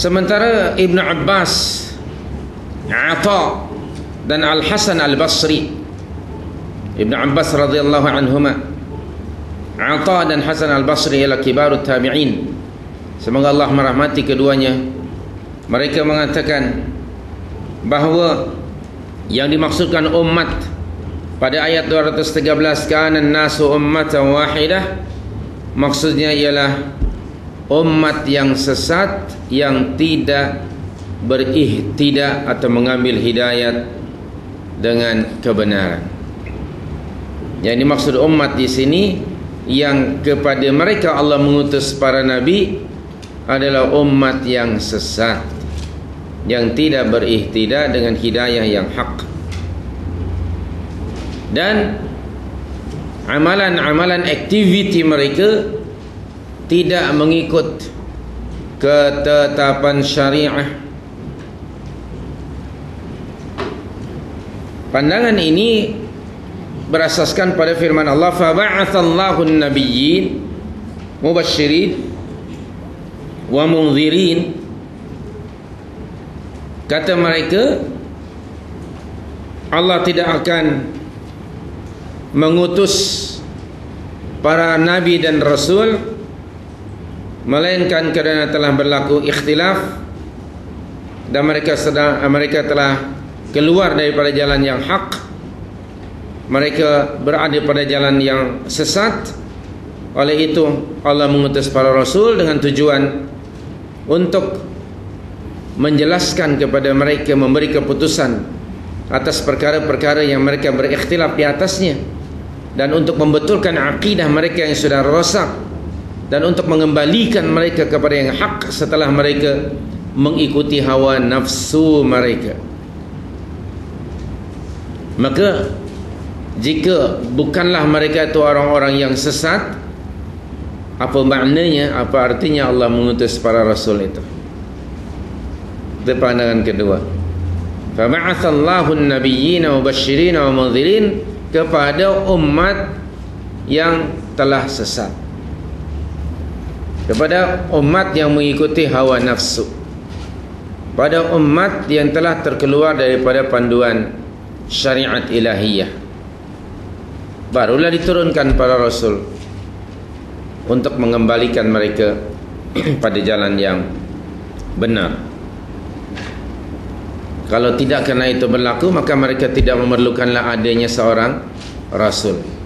sementara Ibn Abbas Ata dan Al-Hasan Al-Basri Ibn Abbas radhiyallahu anhuma Ata dan Hasan Al-Basri ialah kibarut tabi'in. Semoga Allah merahmati keduanya. Mereka mengatakan bahawa yang dimaksudkan umat pada ayat 213 kana nasu ummatan wahidah maksudnya ialah umat yang sesat yang tidak berihtidak atau mengambil hidayat dengan kebenaran. Yang dimaksud umat di sini yang kepada mereka Allah mengutus para nabi adalah umat yang sesat yang tidak berihtidak dengan hidayah yang hak. Dan amalan-amalan aktiviti mereka tidak mengikut ketetapan syariah. Pandangan ini berasaskan pada firman Allah fa ba'athallahu an-nabiyyin mubasysyirin wa munzirin. Kata mereka Allah tidak akan mengutus para nabi dan rasul melainkan kerana telah berlaku ikhtilaf dan mereka sedang mereka telah keluar daripada jalan yang hak mereka berada pada jalan yang sesat. Oleh itu Allah mengutus para rasul dengan tujuan untuk menjelaskan kepada mereka memberi keputusan atas perkara-perkara yang mereka berikhtilaf di atasnya dan untuk membetulkan akidah mereka yang sudah rosak dan untuk mengembalikan mereka kepada yang hak setelah mereka mengikuti hawa nafsu mereka. Maka jika bukanlah mereka itu orang-orang yang sesat apa maknanya apa artinya Allah mengutus para rasul itu? Itu pandangan kedua. Fa ba'athallahu an-nabiyyin wa munzirin kepada umat yang telah sesat kepada umat yang mengikuti hawa nafsu. Pada umat yang telah terkeluar daripada panduan syariat ilahiyah. Barulah diturunkan para rasul untuk mengembalikan mereka pada jalan yang benar. Kalau tidak kerana itu berlaku maka mereka tidak memerlukanlah adanya seorang rasul